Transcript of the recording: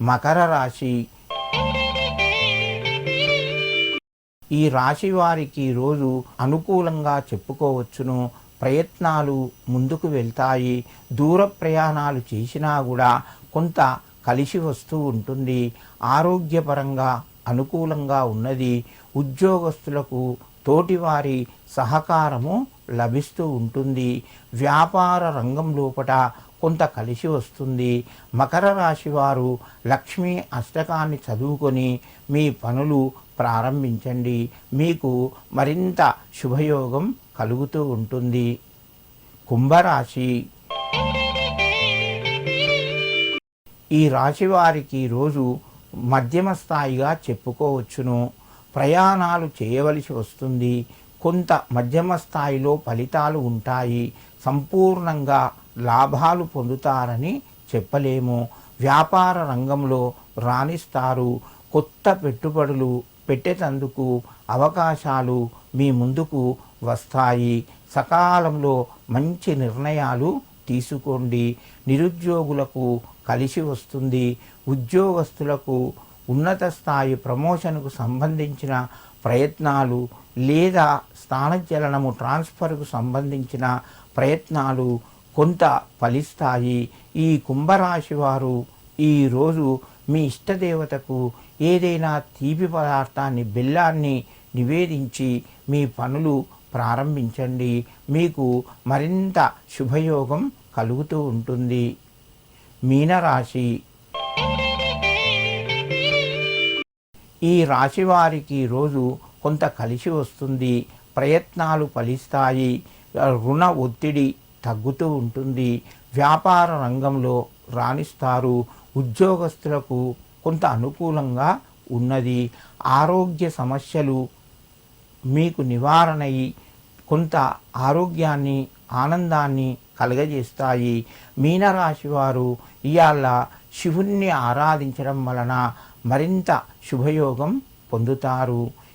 మకర రాశి. ఈ రాశి వారికి రోజు అనుకూలంగా చెప్పుకోవచ్చును. ప్రయత్నాలు ముందుకు వెళ్తాయి. దూర ప్రయాణాలు చేసినా కూడా కొంత కలిసి వస్తూ ఉంటుంది. ఆరోగ్యపరంగా అనుకూలంగా ఉన్నది. ఉద్యోగస్తులకు తోటివారి సహకారము లభిస్తూ ఉంటుంది. వ్యాపార రంగం లోపట కొంత కలిసి వస్తుంది. మకర రాశి వారు లక్ష్మీ అష్టకాన్ని చదువుకొని మీ పనులు ప్రారంభించండి. మీకు మరింత శుభయోగం కలుగుతూ ఉంటుంది. కుంభరాశి ఈ రాశి వారికి రోజు మధ్యమ స్థాయిగా చెప్పుకోవచ్చును. ప్రయాణాలు చేయవలసి వస్తుంది. కొంత మధ్యమ స్థాయిలో ఫలితాలు ఉంటాయి. సంపూర్ణంగా లాభాలు పొందుతారని చెప్పలేము. వ్యాపార రంగంలో రాణిస్తారు. కొత్త పెట్టుబడులు పెట్టేటందుకు అవకాశాలు మీ ముందుకు వస్తాయి. సకాలంలో మంచి నిర్ణయాలు తీసుకోండి. నిరుద్యోగులకు కలిసి వస్తుంది. ఉద్యోగస్తులకు ఉన్నత స్థాయి ప్రమోషన్కు సంబంధించిన ప్రయత్నాలు లేదా స్థానచలనము ట్రాన్స్ఫర్కు సంబంధించిన ప్రయత్నాలు కొంత ఫలిస్తాయి. ఈ కుంభరాశి వారు ఈరోజు మీ ఇష్టదేవతకు ఏదైనా తీపి పదార్థాన్ని బెల్లాన్ని నివేదించి మీ పనులు ప్రారంభించండి. మీకు మరింత శుభయోగం కలుగుతూ ఉంటుంది. మీనరాశి ఈ రాశి వారికి రోజు కొంత కలిసి వస్తుంది. ప్రయత్నాలు ఫలిస్తాయి. రుణ ఒత్తిడి తగ్గుతూ ఉంటుంది. వ్యాపార రంగంలో రాణిస్తారు. ఉద్యోగస్తులకు కొంత అనుకూలంగా ఉన్నది. ఆరోగ్య సమస్యలు మీకు నివారణయి. కొంత ఆరోగ్యాన్ని ఆనందాన్ని కలగజేస్తాయి. మీనరాశి వారు ఇవాళ శివుణ్ణి ఆరాధించడం వలన మరింత శుభయోగం పొందుతారు.